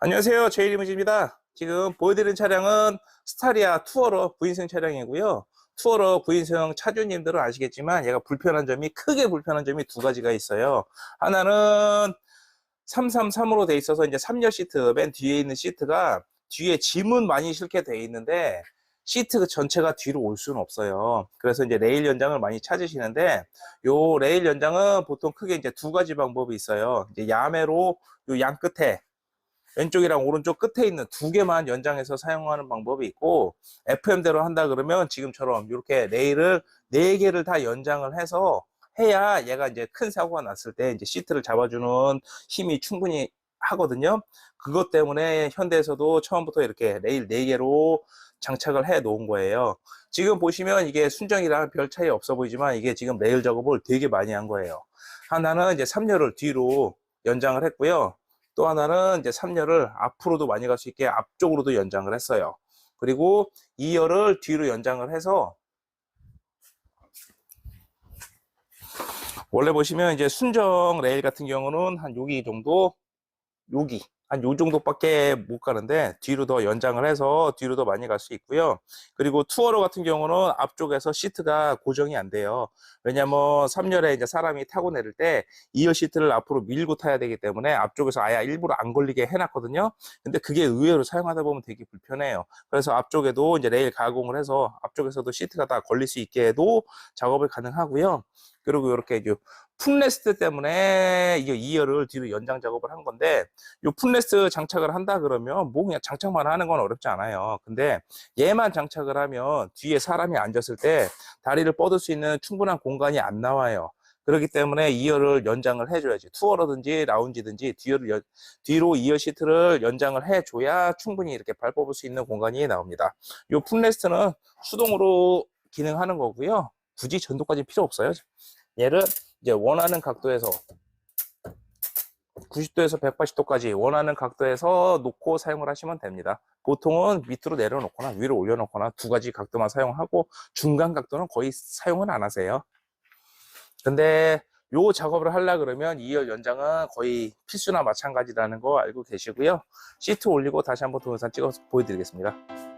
안녕하세요. 제이리무지입니다. 지금 보여드리는 차량은 스타리아 투어러 9인승 차량이고요. 투어러 9인승 차주님들은 아시겠지만 얘가 불편한 점이 크게 불편한 점이 두 가지가 있어요. 하나는 333으로 돼 있어서 이제 3열 시트 맨 뒤에 있는 시트가 뒤에 짐은 많이 실게 돼 있는데 시트 전체가 뒤로 올 수는 없어요. 그래서 이제 레일 연장을 많이 찾으시는데 요 레일 연장은 보통 크게 이제 두 가지 방법이 있어요. 이제 야매로 요 양 끝에 왼쪽이랑 오른쪽 끝에 있는 두 개만 연장해서 사용하는 방법이 있고 FM대로 한다 그러면 지금처럼 이렇게 레일을 네 개를 다 연장을 해서 해야 얘가 이제 큰 사고가 났을 때 이제 시트를 잡아주는 힘이 충분히 하거든요. 그것 때문에 현대에서도 처음부터 이렇게 레일 네 개로 장착을 해 놓은 거예요. 지금 보시면 이게 순정이랑 별 차이 없어 보이지만 이게 지금 레일 작업을 되게 많이 한 거예요. 하나는 이제 3열을 뒤로 연장을 했고요. 또 하나는 이제 3열을 앞으로도 많이 갈 수 있게 앞쪽으로도 연장을 했어요. 그리고 2열을 뒤로 연장을 해서 원래 보시면 이제 순정 레일 같은 경우는 한 여기 정도 여기 한 요 정도밖에 못 가는데 뒤로 더 연장을 해서 뒤로 더 많이 갈 수 있고요. 그리고 투어러 같은 경우는 앞쪽에서 시트가 고정이 안 돼요. 왜냐면 3열에 이제 사람이 타고 내릴 때 2열 시트를 앞으로 밀고 타야 되기 때문에 앞쪽에서 아예 일부러 안 걸리게 해놨거든요. 근데 그게 의외로 사용하다 보면 되게 불편해요. 그래서 앞쪽에도 이제 레일 가공을 해서 앞쪽에서도 시트가 다 걸릴 수 있게 해도 작업을 가능하고요. 그리고 이렇게 이제 풋레스트 때문에 이게 2열을 뒤로 연장 작업을 한 건데 이 풋레스트 장착을 한다 그러면 뭐 그냥 장착만 하는 건 어렵지 않아요. 근데 얘만 장착을 하면 뒤에 사람이 앉았을 때 다리를 뻗을 수 있는 충분한 공간이 안 나와요. 그렇기 때문에 2열을 연장을 해줘야지. 투어라든지 라운지든지 연- 뒤로 2열 시트를 연장을 해줘야 충분히 이렇게 발 뽑을 수 있는 공간이 나옵니다. 이 풋레스트는 수동으로 기능하는 거고요. 굳이 전도까지 필요 없어요. 얘를 이제 원하는 각도에서 90도에서 180도까지 원하는 각도에서 놓고 사용을 하시면 됩니다. 보통은 밑으로 내려놓거나 위로 올려놓거나 두 가지 각도만 사용하고 중간 각도는 거의 사용은 안 하세요. 근데 요 작업을 하려 그러면 2열 연장은 거의 필수나 마찬가지라는 거 알고 계시고요. 시트 올리고 다시 한번 동영상 찍어서 보여드리겠습니다.